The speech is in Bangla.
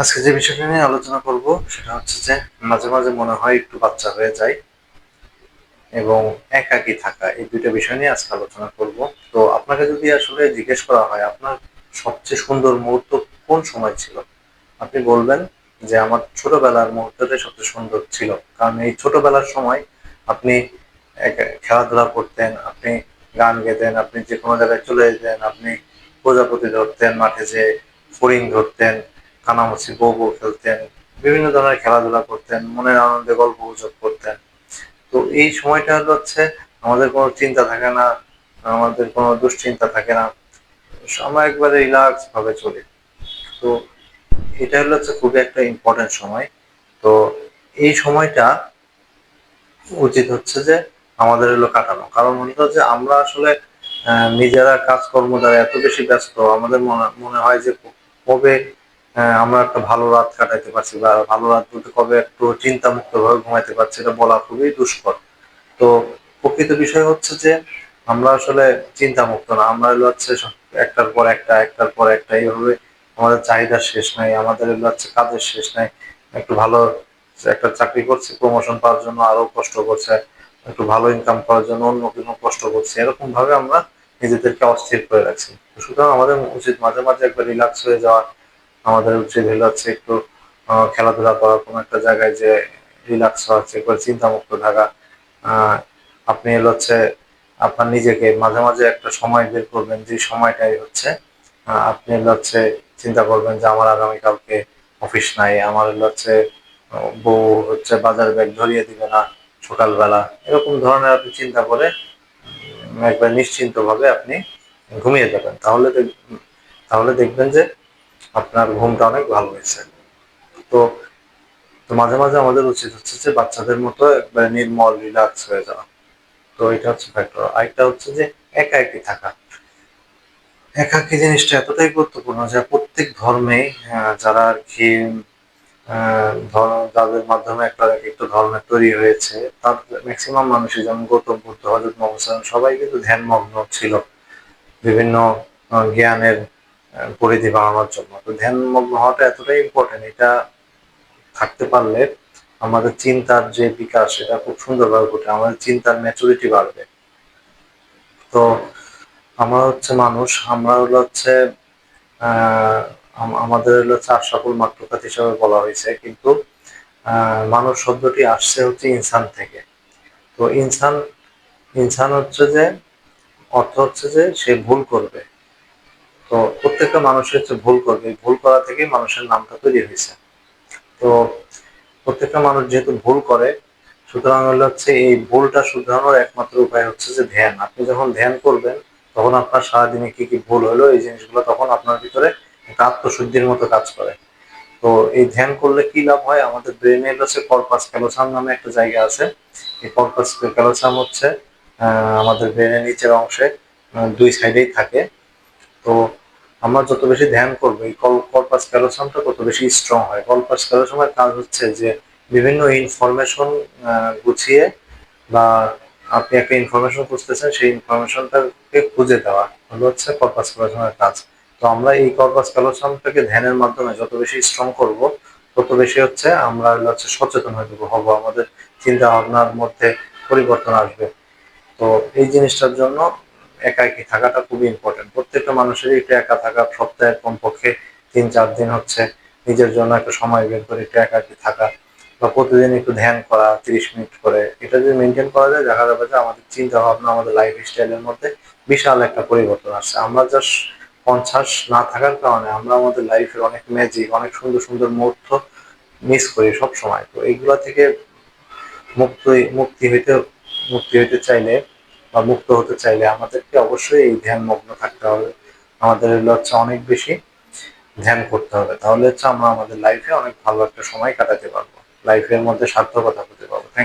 আজকে যে বিষয়টা নিয়ে আলোচনা করব, সেটা হচ্ছে যে মাঝে মাঝে মনে হয় একটু বাচ্চা হয়ে যায় এবং একাকী থাকা, এই দুইটা বিষয় নিয়ে আজকে আলোচনা করব। তো আপনাকে যদি আসলে জিজ্ঞেস করা হয়, আপনার সবচেয়ে সুন্দর মুহূর্ত কোন সময় ছিল? আপনি বলবেন যে আমার ছোটবেলার মুহূর্তটাই সবচেয়ে সুন্দর ছিল। কারণ এই ছোটবেলার সময় আপনি খেলাধুলা করতেন, আপনি গান গেতেন, আপনি যে কোনো জায়গায় চলে যেতেন, আপনি প্রজাপতি ধরতেন, মাঠে যে ফড়িং ধরতেন কানামাছি বউ বউ খেলতেন, বিভিন্ন ধরনের খেলাধুলা করতেন, মনের আনন্দে গল্প গুজব করতেন। তো এই সময়টা হলো হচ্ছে আমাদের কোনো চিন্তা থাকে না, আমাদের কোনো দুশ্চিন্তা থাকে না, আমরা একবারে রিল্যাক্স ভাবে চলি। তো এটা হলো হচ্ছে খুবই একটা ইম্পর্টেন্ট সময়। তো এই সময়টা উচিত হচ্ছে যে আমাদের হলো কাটানো। কারণ মনে হচ্ছে আমরা আসলে নিজেরা কাজকর্ম দ্বারা এত বেশি ব্যস্ত, আমাদের মনে হয় যে কবে আমরা একটা ভালো রাত কাটাইতে পারছি বা ভালো রাত বলতে কবে একটু চিন্তা মুক্ত ভাবে ঘুমাইতে পারছি, এটা বলা খুবই দুষ্কর। তো প্রকৃত বিষয় হচ্ছে যে, আমরা আসলে চিন্তা মুক্ত না, আমরা হলো হচ্ছে একটার পর একটা, একটার পর একটা, এইভাবে আমাদের চাহিদার শেষ নাই, আমাদের হলো হচ্ছে কাজের শেষ নাই, একটু ভালো একটা চাকরি করছে প্রমোশন পাওয়ার জন্য আরও কষ্ট করছে, একটু ভালো ইনকাম করার জন্য অন্য কোনো কষ্ট করছে এরকম ভাবে আমরা নিজেদেরকে অস্থির করে রাখছি। সুতরাং আমাদের উচিত মাঝে মাঝে একবার রিল্যাক্স হয়ে যাওয়া আমাদের উচিত হলো হচ্ছে একটু খেলাধুলা করা কোনো একটা জায়গায় যে রিল্যাক্স হচ্ছে একবার চিন্তা মুক্ত থাকা। আপনি হলো হচ্ছে আপনার নিজেকে মাঝে মাঝে একটা সময় বের করবেন, যে সময়টাই হচ্ছে আপনি হলো হচ্ছে চিন্তা করবেন যে আমার আগামীকালকে অফিস নাই, আমার হচ্ছে বউ হচ্ছে বাজার ব্যাগ ধরিয়ে দিবে না সকালবেলা। এরকম ধরনের আপনি চিন্তা করে একবার নিশ্চিন্ত ভাবে আপনি ঘুমিয়ে যাবেন। তাহলে তাহলে দেখবেন যে আপনার ঘুমটা অনেক ভালো হয়েছে। তো তো মাঝে মাঝে আমাদের উচিত হচ্ছে যে বাচ্চাদের মতো একবার নির্মল রিল্যাক্স হয়ে যাওয়া। তো এটা হচ্ছে ফ্যাক্টর আরেকটা হচ্ছে যে একা একই থাকা। একাকী জিনিসটা এতটাই গুরুত্বপূর্ণ যে প্রত্যেক ধর্মে যারা আর কি যাদের মাধ্যমে একটা একটা ধর্মের তৈরি হয়েছে, তার ম্যাক্সিমাম মানুষই যেমন গৌতম বুদ্ধ হজরত মোহাম্মদ সবাই কিন্তু ধ্যানমগ্ন ছিল। বিভিন্ন জ্ঞানের পরিধি বাড়ানোর জন্য। তো ধ্যানমগ্ন হওয়াটা এতটাই ইম্পর্টেন্ট এটা থাকতে পারলে আমাদের চিন্তার যে বিকাশ সেটা খুব সুন্দরভাবে ঘটে, আমাদের চিন্তার ম্যাচুরিটি বাড়বে। তো আমরা হচ্ছে মানুষ, আমরা হলো হচ্ছে আমাদের হলো চার সকল মাত্রকাত হিসাবে বলা হয়েছে, কিন্তু মানুষ শব্দটি আসছে হচ্ছে ইনসান থেকে। তো ইনসান ইনসান হচ্ছে যে, অর্থ হচ্ছে যে সে ভুল করবে। তো প্রত্যেকটা মানুষের হচ্ছে ভুল করবে। ভুল করা থেকেই মানুষের নামটা তৈরি হয়েছে। তো প্রত্যেকটা মানুষ যেহেতু ভুল করে, সুতরাং হলো হচ্ছে এই ভুলটা শুধরানোর একমাত্র উপায় হচ্ছে যে ধ্যান। আপনি যখন ধ্যান করবেন, তখন আপনার সারাদিনে কি কি ভুল হলো, এই জিনিসগুলো তখন আপনার ভিতরে একটা আত্মশুদ্ধির মতো কাজ করে। তো এই ধ্যান করলে কি লাভ হয়? আমাদের ব্রেনে হচ্ছে কর্পাস ক্যালোসাম নামে একটা জায়গা আছে। এই কর্পাস ক্যালোসাম হচ্ছে আমাদের ব্রেনের নিচের অংশে দুই সাইডেই থাকে। তো আমরা যত বেশি ধ্যান করব, এই কর্পাস ক্যালোসামটা তত বেশি স্ট্রং হয়। কর্পাস ক্যালোসামের কাজ হচ্ছে যে বিভিন্ন ইনফরমেশন গুছিয়ে বা আপনি একটা ইনফরমেশন খুঁজতেছেন, সেই ইনফরমেশনটাকে খুঁজে দেওয়া হলো হচ্ছে কর্পাস ক্যালোসামের কাজ। তো আমরা এই কর্পাস ক্যালোসামটাকে ধ্যানের মাধ্যমে যত বেশি স্ট্রং করব, তত বেশি হচ্ছে আমরা হচ্ছে সচেতন হয়ে হব আমাদের চিন্তা ভাবনার মধ্যে পরিবর্তন আসবে। তো এই জিনিসটার জন্য একা একই থাকাটা খুবই ইম্পর্টেন্ট প্রত্যেকটা মানুষেরই একটু একা থাকা সপ্তাহে কমপক্ষে তিন, চার দিন হচ্ছে নিজের জন্য একটা সময় বের করে একটু একাকি থাকা বা প্রতিদিন একটু ধ্যান করা, তিরিশ মিনিট করে, এটা যদি মেনটেন করা যায়, দেখা যাবে যে আমাদের চিন্তা ভাবনা আমাদের লাইফ স্টাইলের মধ্যে বিশাল একটা পরিবর্তন আসছে। আমরা জাস্ট পঞ্চাশ না থাকার কারণে আমরা আমাদের লাইফের অনেক ম্যাজিক অনেক সুন্দর সুন্দর মুহূর্ত মিস করি সব সময় তো এইগুলা থেকে মুক্তি মুক্তি হইতে মুক্তি হইতে চাইলে বা মুক্ত হতে চাইলে আমাদেরকে অবশ্যই এই ধ্যান মগ্ন থাকতে হবে। আমাদের এগুলো হচ্ছে অনেক বেশি। ধ্যান করতে হবে। তাহলে হচ্ছে আমরা আমাদের লাইফে অনেক ভালো একটা সময় কাটাতে পারব। লাইফের মধ্যে সার্থকতা পেতে পারব থ্যাংক